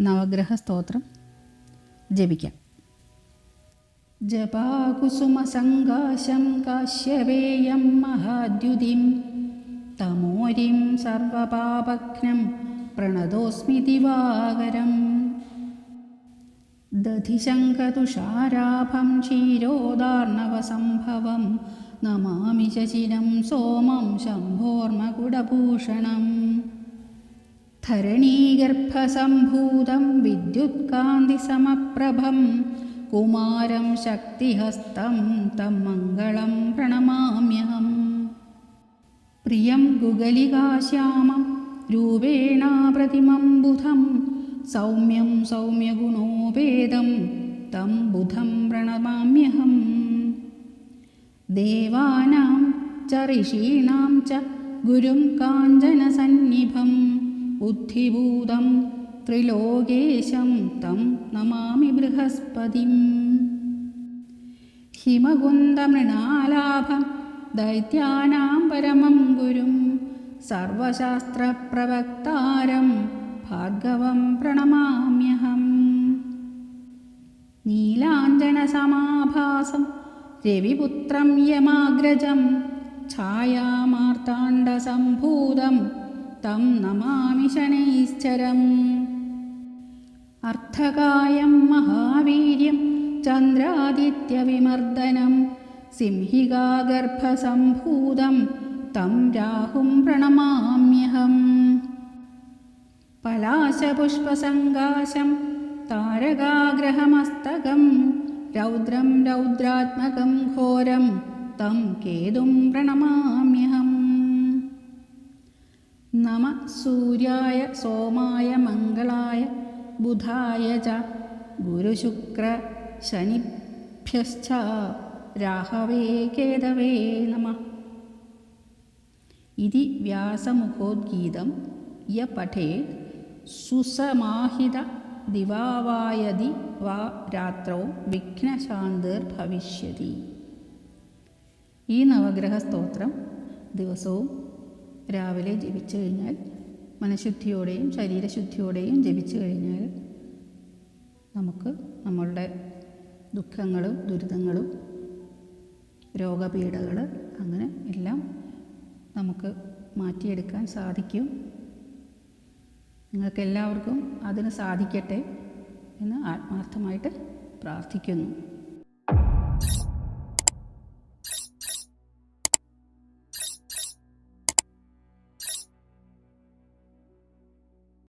നവഗ്രഹ സ്തോത്രം ജപിക്കാം. ജപാകുസുമസങ്കാശം കാശ്യവേയം മഹാദ്യുതിം തമോരിം സർവപാപഘ്നം പ്രണതോസ്മി ദിവാകരം ദധിശങ്കതുഷാരാഭം ക്ഷീരോദാർണവസംഭവം നമാമി ശശിരം സോമം ശംഭോർമകുടഭൂഷണം. ധരണീഗർഭസംഭൂതം വിദ്യുത്കാന്തിസമപ്രഭം. കുമാരം ശക്തിഹസ്തം തം മംഗളം പ്രണമാമ്യഹം. പ്രിയം ഗുഗലികാശ്യാമം രൂപേണ പ്രതിമം ബുധം സൗമ്യം तं ബുധം പ്രണമാമ്യഹം. ദേവാനാം ച ഋഷീണാം ച ഗുരും കാഞ്ചനസന്നിഭം. ബുദ്ധിഭൂതം ത്രിലോകേശം തം നമാമി ബൃഹസ്പതിം. ഹിമകുന്ദമൃണാലാഭം ദൈത്യാനാം പരമം ഗുരും സർവശാസ്ത്രപ്രവക്താരം ഭാർഗവം പ്രണമാമ്യഹം. നീലാഞ്ജനസമാഭാസം രവിപുത്രം യമാഗ്രജം ഛായാമാർത്താണ്ഡസംഭൂതം തം നമാമി ശനൈശ്ചരം അർത്ഥകായം മഹാവീര്യം ചന്ദ്രാദിത്യവിമർദ്ദനം സിംഹികാഗർഭസംഭൂതം തം രാഹും പ്രണമാമ്യഹം പലാശപുഷ്പസങ്കാശം താരകാഗ്രഹമസ്തകം രൗദ്രം രൗദ്രാത്മകം ഘോരം തം കേതും പ്രണമാമ്യഹം നമ സൂര്യായ സോമായ മംഗളായ ബുധായ ച. ഗുരുശുക്ര ശനിഭ്യശ്ച. രാഹവേ കേതവേ നമ. ഇതി വ്യാസമുഖോദ്ഗീതം. യ പഠേ സുസമാഹിത ദിവാവായതി വാ രാത്രോ വിഘ്നശാന്തിർഭവിഷ്യതി ഈ നവഗ്രഹ സ്തോത്രം ദിവസവും രാവിലെ ജപിച്ചു കഴിഞ്ഞാൽ മനഃശുദ്ധിയോടെയും ശരീരശുദ്ധിയോടെയും ജപിച്ചു കഴിഞ്ഞാൽ നമുക്ക് നമ്മളുടെ ദുഃഖങ്ങളും ദുരിതങ്ങളും രോഗപീഠകൾ അങ്ങനെ എല്ലാം നമുക്ക് മാറ്റിയെടുക്കാൻ സാധിക്കും. നിങ്ങൾക്കെല്ലാവർക്കും അതിന് സാധിക്കട്ടെ എന്ന് ആത്മാർത്ഥമായിട്ട് പ്രാർത്ഥിക്കുന്നു.